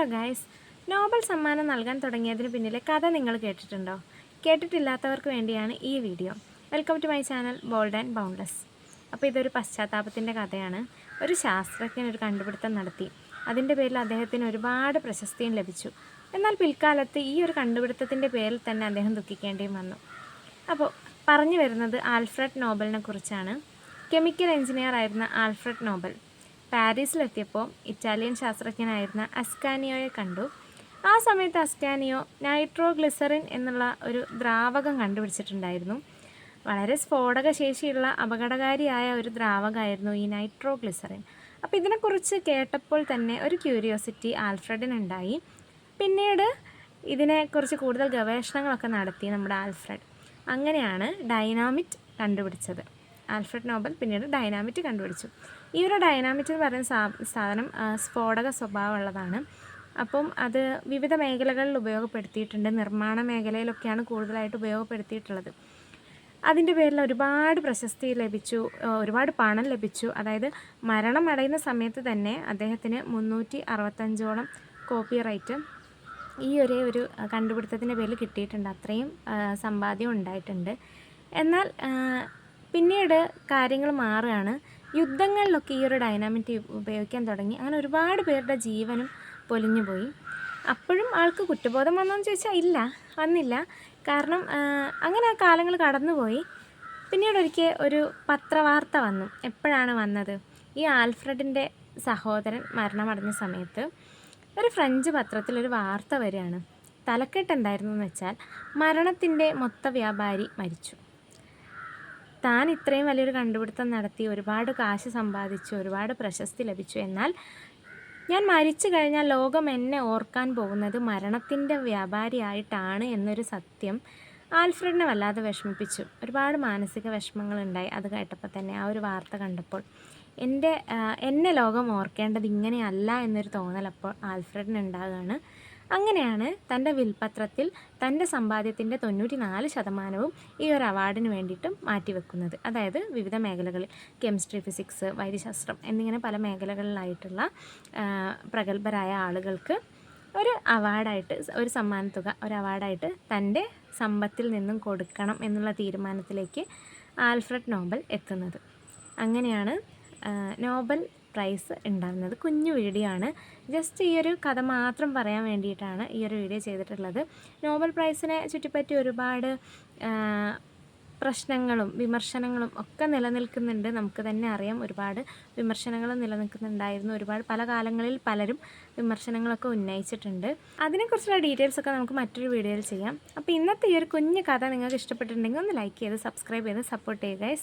Hello guys. Nobel സമ്മാനം നൽകാൻ തുടങ്ങിയതിന് പിന്നിലെ കഥ നിങ്ങൾ കേട്ടിട്ടുണ്ടോ? കേട്ടിട്ടില്ലാത്തവർക്ക് വേണ്ടിയാണ് ഈ video. Welcome to my channel bold and boundless അപ്പോൾ ഇതൊരു പശ്ചാത്താപത്തിന്റെ കഥയാണ്. ഒരു ശാസ്ത്രജ്ഞൻ ഒരു കണ്ടുപിടുത്തം നടത്തി. അതിന്റെ പേരിൽ അദ്ദേഹത്തിന് ഒരുപാട് പ്രശസ്തിയും ലഭിച്ചു. എന്നാൽ പിൽക്കാലത്ത് ഈ ഒരു കണ്ടുപിടുത്തത്തിന്റെ പേരിൽ തന്നെ അദ്ദേഹം ദുഃഖിക്കേണ്ടിയും വന്നു. അപ്പോൾ പറഞ്ഞു വരുന്നത് ആൽഫ്രഡ് നോബലിനെ കുറിച്ചാണ്. കെമിക്കൽ എഞ്ചിനീയർ ആയിരുന്ന ആൽഫ്രഡ് നോബൽ. പാരീസിലെത്തിയപ്പോൾ ഇറ്റാലിയൻ ശാസ്ത്രജ്ഞനായിരുന്ന അസ്കാനിയോയെ കണ്ടു. ആ സമയത്ത് അസ്കാനിയോ നൈട്രോഗ്ലിസറിൻ എന്നുള്ള ഒരു ദ്രാവകം കണ്ടുപിടിച്ചിട്ടുണ്ടായിരുന്നു. വളരെ സ്ഫോടക ശേഷിയുള്ള അപകടകാരിയായ ഒരു ദ്രാവകമായിരുന്നു ഈ നൈട്രോഗ്ലിസറിൻ. അപ്പോൾ ഇതിനെക്കുറിച്ച് കേട്ടപ്പോൾ തന്നെ ഒരു ക്യൂരിയോസിറ്റി ആൽഫ്രഡിനുണ്ടായി. പിന്നീട് ഇതിനെക്കുറിച്ച് കൂടുതൽ ഗവേഷണങ്ങളൊക്കെ നടത്തി നമ്മുടെ ആൽഫ്രഡ്. അങ്ങനെയാണ് ഡൈനാമിറ്റ് കണ്ടുപിടിച്ചത്. ആൽഫ്രഡ് നോബൽ പിന്നീട് ഡൈനാമിറ്റ് കണ്ടുപിടിച്ചു. ഈ ഒരു ഡൈനാമിറ്റ് എന്ന് പറയുന്ന സാധനം സ്ഫോടക സ്വഭാവമുള്ളതാണ്. അപ്പം അത് വിവിധ മേഖലകളിൽ ഉപയോഗപ്പെടുത്തിയിട്ടുണ്ട്. നിർമ്മാണ മേഖലയിലൊക്കെയാണ് കൂടുതലായിട്ട് ഉപയോഗപ്പെടുത്തിയിട്ടുള്ളത്. അതിന്റെ പേരിൽ ഒരുപാട് പ്രശസ്തി ലഭിച്ചു ഒരുപാട് പണം ലഭിച്ചു. അതായത് മരണം അടയുന്ന സമയത്ത് തന്നെ അദ്ദേഹത്തിന് മുന്നൂറ്റി അറുപത്തഞ്ചോളം കോപ്പി റൈറ്റ് ഈ ഒരേ ഒരു കണ്ടുപിടുത്തത്തിന്റെ പേരിൽ കിട്ടിയിട്ടുണ്ട്. അത്രയും സമ്പാദ്യം ഉണ്ടായിട്ടുണ്ട്. എന്നാൽ പിന്നീട് കാര്യങ്ങൾ മാറുകയാണ്. യുദ്ധങ്ങളിലൊക്കെ ഈ ഒരു ഡൈനാമിറ്റ് ഉപയോഗിക്കാൻ തുടങ്ങി. അങ്ങനെ ഒരുപാട് പേരുടെ ജീവനും പൊലിഞ്ഞു പോയി. അപ്പോഴും ആൾക്ക് കുറ്റബോധം വന്നോന്ന് ചോദിച്ചാൽ ഇല്ല വന്നില്ല. കാരണം അങ്ങനെ ആ കാലങ്ങൾ കടന്നുപോയി. പിന്നീട് ഒരിക്കൽ ഒരു പത്രവാർത്ത വന്നു. എപ്പോഴാണ് വന്നത്? ഈ ആൽഫ്രഡിന്റെ സഹോദരൻ മരണമടഞ്ഞ സമയത്ത് ഒരു ഫ്രഞ്ച് പത്രത്തിൽ ഒരു വാർത്ത വരികയാണ്. തലക്കെട്ട് എന്തായിരുന്നു എന്ന് വെച്ചാൽ മരണത്തിന്റെ മൊത്ത വ്യാപാരി മരിച്ചു. താൻ ഇത്രയും വലിയൊരു കണ്ടുപിടുത്തം നടത്തി ഒരുപാട് കാശ് സമ്പാദിച്ചു ഒരുപാട് പ്രശസ്തി ലഭിച്ചു. എന്നാൽ ഞാൻ മരിച്ചു കഴിഞ്ഞാൽ ലോകം എന്നെ ഓർക്കാൻ പോകുന്നത് മരണത്തിന്റെ വ്യാപാരിയായിട്ടാണ് എന്നൊരു സത്യം ആൽഫ്രഡിനെ വല്ലാതെ വിഷമിപ്പിച്ചു. ഒരുപാട് മാനസിക വിഷമങ്ങളുണ്ടായി അത് കേട്ടപ്പോൾ തന്നെ ആ ഒരു വാർത്ത കണ്ടപ്പോൾ. എന്റെ എന്നെ ലോകം ഓർക്കേണ്ടത് ഇങ്ങനെയല്ല എന്നൊരു തോന്നലപ്പോൾ ആൽഫ്രഡിന് ഉണ്ടാകുകയാണ് അങ്ങനെയാണ് തന്റെ വിൽപത്രത്തിൽ തന്റെ സമ്പാദ്യത്തിന്റെ തൊണ്ണൂറ്റി നാല് ശതമാനവും ഈ ഒരു അവാർഡിന് വേണ്ടിയിട്ടും മാറ്റിവെക്കുന്നത്. അതായത് വിവിധ മേഖലകളിൽ കെമിസ്ട്രി ഫിസിക്സ് വൈദ്യശാസ്ത്രം എന്നിങ്ങനെ പല മേഖലകളിലായിട്ടുള്ള പ്രഗത്ഭരായ ആളുകൾക്ക് ഒരു അവാർഡായിട്ട് ഒരു സമ്മാനത്തുക ഒരു അവാർഡായിട്ട് തന്റെ സമ്പത്തിൽ നിന്നും കൊടുക്കണം എന്നുള്ള തീരുമാനത്തിലേക്ക് ആൽഫ്രഡ് നോബൽ എത്തുന്നത്. അങ്ങനെയാണ് നോബൽ പ്രൈസ് ഉണ്ടാകുന്നത്. കുഞ്ഞു വീഡിയോ ജസ്റ്റ് ഈ ഒരു കഥ മാത്രം പറയാൻ വേണ്ടിയിട്ടാണ് ഈ ഒരു വീഡിയോ ചെയ്തിട്ടുള്ളത്. നോബൽ പ്രൈസിനെ ചുറ്റിപ്പറ്റി ഒരുപാട് പ്രശ്നങ്ങളും വിമർശനങ്ങളും ഒക്കെ നിലനിൽക്കുന്നുണ്ട്. നമുക്ക് തന്നെ അറിയാം ഒരുപാട് വിമർശനങ്ങൾ നിലനിൽക്കുന്നുണ്ടായിരുന്നു. ഒരുപാട് പല കാലങ്ങളിൽ പലരും വിമർശനങ്ങളൊക്കെ ഉന്നയിച്ചിട്ടുണ്ട്. അതിനെക്കുറിച്ചുള്ള ഡീറ്റെയിൽസ് ഒക്കെ നമുക്ക് മറ്റൊരു വീഡിയോയിൽ ചെയ്യാം. അപ്പോൾ ഇന്നത്തെ ഈ ഒരു കുഞ്ഞു കഥ നിങ്ങൾക്ക് ഇഷ്ടപ്പെട്ടിട്ടുണ്ടെങ്കിൽ ഒന്ന് ലൈക്ക് ചെയ്ത് സബ്സ്ക്രൈബ് ചെയ്ത് സപ്പോർട്ട് ചെയ്യുക